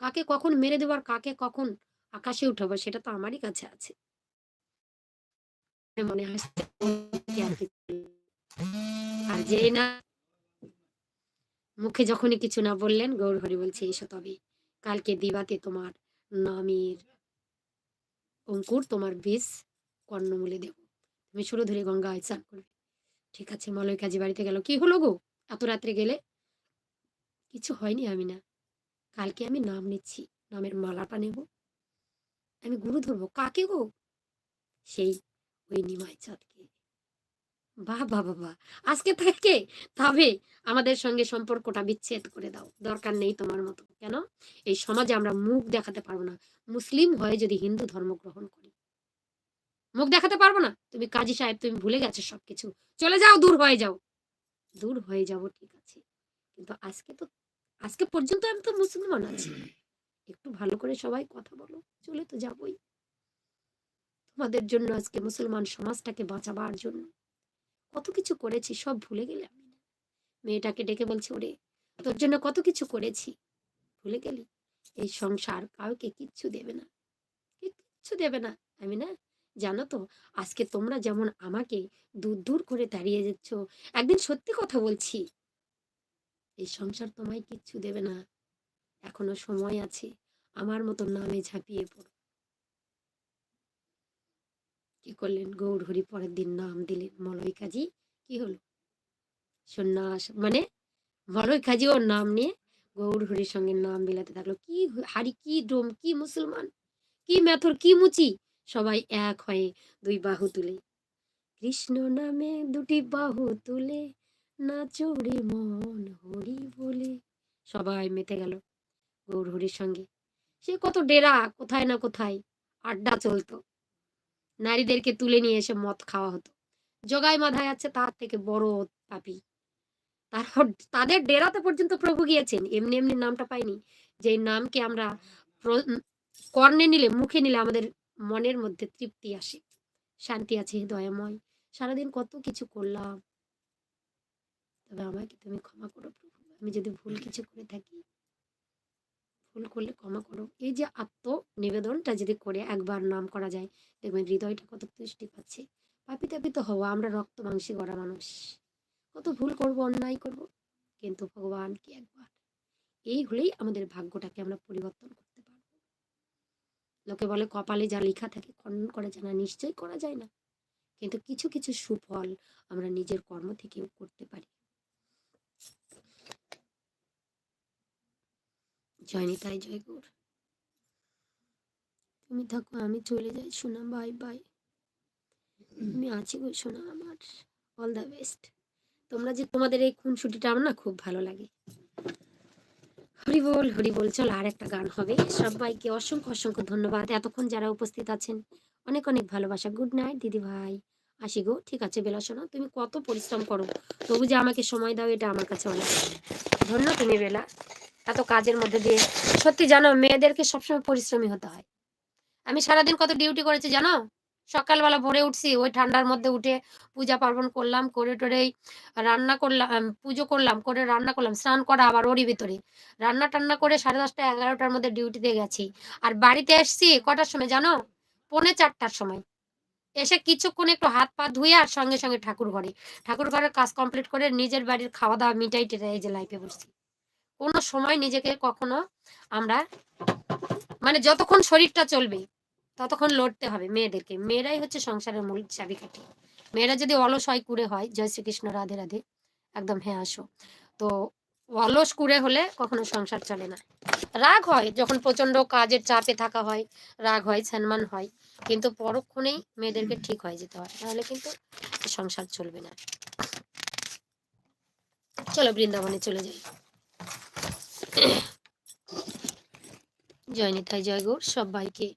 কাকে কখন মেরে দেবো আর কাকে কখন আকাশে উঠাবো সেটা তো আমারই কাছে আছে। মনে আর যে না মুখে যখনই কিছু না বললেন গৌর হরি বলছে, এসো তবে, কালকে দিবাতে তোমার নামের অঙ্কুর, তোমার বীজ কর্ণমূলে দেব। তুমি শুরু ধরে গঙ্গা স্নান করবে। ঠিক আছে, মলয় কাজী বাড়িতে গেল। কি হলো গো? এত রাত্রে গেলে? কিছু হয়নি আমি না। কালকে আমি নাম নিচ্ছি, নামের মালাটা নেব। আমি গুরু ধরবো কাকে গো? সেই ওই নিমাই চাঁদকে। বাহ বাহ বাহ। আজকে থেকে তবে আমাদের সঙ্গে সম্পর্কটা বিচ্ছেদ করে দাও। দরকার নেই তোমার মতো, কেন? এই সমাজে আমরা মুখ দেখাতে পারব না। মুসলিম হয়ে যদি হিন্দু ধর্ম গ্রহণ করি, মুখ দেখাতে পারব না? তুমি কাজী সাহেব, তুমি ভুলে গেছো সবকিছু। চলে যাও, দূর হয়ে যাও। দূর হয়ে যাব, ঠিক আছে। কিন্তু আজকে তো আজকে পর্যন্ত আমি তো মুসলমান আছি। একটু ভালো করে সবাই কথা বলো, চলে তো যাবই। তোমাদের জন্য আজকে মুসলমান সমাজটাকে বাঁচাবার জন্য কত কিছু করেছি, সব ভুলে গেলে আমি। মেয়েটাকে ডেকে বলছি, ওরে, তোর জন্য কত কিছু করেছি, ভুলে গেলি? এই সংসার কাউকে কিচ্ছু দেবে না। কিচ্ছু দেবে না, আমি না, জানো তো, আজকে তোমরা যেমন আমাকে দূর দূর করে দাঁড়িয়ে যাচ্ছ একদিন সত্যি কথা বলছি। এই সংসার তোমায় কিচ্ছু দেবে না। এখনও সময় আছে, আমার মতো নামে ঝাঁপিয়ে পড়ো। কি করলেন গৌর হরি পরের দিন নাম দিলেন মলয় কাজী। কি হলো? সন্ন্যাস মানে মলয় কাজী ওর নাম নিয়ে গৌর হরির সঙ্গে নাম মিলাতে থাকল। কি হারি কি ডোম, কি মুসলমান, কি মেথর, কি মুচি? সবাই এক হয়ে দুই বাহু তুলে। কৃষ্ণ নামে দুটি বাহু তুলে, নাচরে মন হরি বলে সবাই মেতে গেল গৌর হরির সঙ্গে। সে কত ডেরা, কোথায় না কোথায় আড্ডা চলতো। নারীদেরকে তুলে নিয়ে এসে মদ খাওয়া হতো। জগাই মাথায় আছে তার থেকে বড় পাপি। তারপর তাদের ডেরাতে পর্যন্ত প্রভু গিয়েছেন। এমনি এমনি নামটা পাইনি। যে নামকে আমরা কর্ণে নিলে, মুখে নিলে আমাদের মনের মধ্যে তৃপ্তি আসে। শান্তি আছে দয়াময় সারাদিন কত কিছু করলাম। তবে আমাকে তুমি ক্ষমা করো প্রভু। আমি যদি ভুল কিছু করে থাকি, ভুল করলে ক্ষমা করো। এই যে আত্ম নিবেদনটা যদি করে একবার নাম করা যায়, দেখবেন হৃদয়টা কত তুষ্টি পাচ্ছে। পাপি তাপি তো হওয়া, আমরা রক্ত মাংসী গড়া মানুষ। কত ভুল করব, অন্যায় করব, কিন্তু ভগবান কি একবার? এই হলেই আমাদের ভাগ্যটাকে আমরা পরিবর্তন করতে পারব। লোকে বলে, কপালে যা লেখা থাকে, খণ্ডন করা যায় না, নিশ্চয়ই করা যায় না। কিন্তু কিছু কিছু সুফল আমরা নিজের কর্ম থেকেও করতে পারি। জয় নিতাই জয় গৌর। তুমি থাকো আমি চলে যাই শোনা বাই বাই আমি আছি গো শোনা আমার। অল দ্য বেস্ট তোমরা যে তোমাদের এই খুনসুটিটা আমার না খুব ভালো লাগে। হরি বল হরি বল চল আর একটা গান হবে। সবাইকে অসংখ্য অসংখ্য ধন্যবাদ। এতক্ষণ যারা উপস্থিত আছেন অনেক অনেক ভালোবাসা। গুড নাইট দিদি ভাই। আসি গো ঠিক আছে বেলা শোনো। তুমি কত পরিশ্রম করো। তবু যে আমাকে সময় দাও এটা আমার কাছে অনেক। ধন্য তুমি বেলা। এত কাজের মধ্যে দিয়ে। সত্যি জানো, মেয়েদেরকে সবসময় পরিশ্রমী হতে হয়। আমি সারাদিন কত ডিউটি করেছি জানো? সকালবেলা ভোরে উঠছি, ওই ঠান্ডার মধ্যে উঠে পূজা পার্বণ করলাম, করে টোরেই রান্না করলাম পুজো করলাম, করে রান্না করলাম, স্নান করা আবার ওরই ভিতরে। রান্না টান্না করে সাড়ে দশটা, এগারোটার মধ্যে ডিউটিতে গেছি। আর বাড়িতে এসছি কটার সময় জানো? পৌনে চারটার সময়। এসে কিছুক্ষণ একটু হাত পা ধুয়ে আর সঙ্গে সঙ্গে ঠাকুর ঘরে ঠাকুর ঘরের কাজ কমপ্লিট করে নিজের বাড়ির খাওয়া দাওয়া মিটাই টেটাই যে লাইফে বসছি। কোনো সময় নিজেকে কখনো আমরা মানে যতক্ষণ শরীরটা চলবে ততক্ষণ লড়তে হবে মেয়েদেরকে। মেয়েরাই হচ্ছে সংসারের মূল চাবিকাঠি। মেয়েরা যদি অলস হয়, কুড়ে হয়, জয় শ্রীকৃষ্ণ, রাধে রাধে, একদম হ্যাঁ আসো। তো অলস কুড়ে হলে কখনো সংসার চলে না। রাগ হয়, যখন প্রচণ্ড কাজের চাপে থাকা হয়, রাগ হয়, সম্মান হয়, কিন্তু পরক্ষণেই মেয়েদেরকে ঠিক হয়ে যেতে হয়, তাহলে কিন্তু সংসার চলবে না। চলো বৃন্দাবনে চলে যাই। জয় নিতাই জয় গৌর সবাইকে।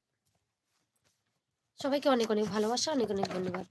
সবাইকে অনেক অনেক ভালোবাসা অনেক অনেক ধন্যবাদ।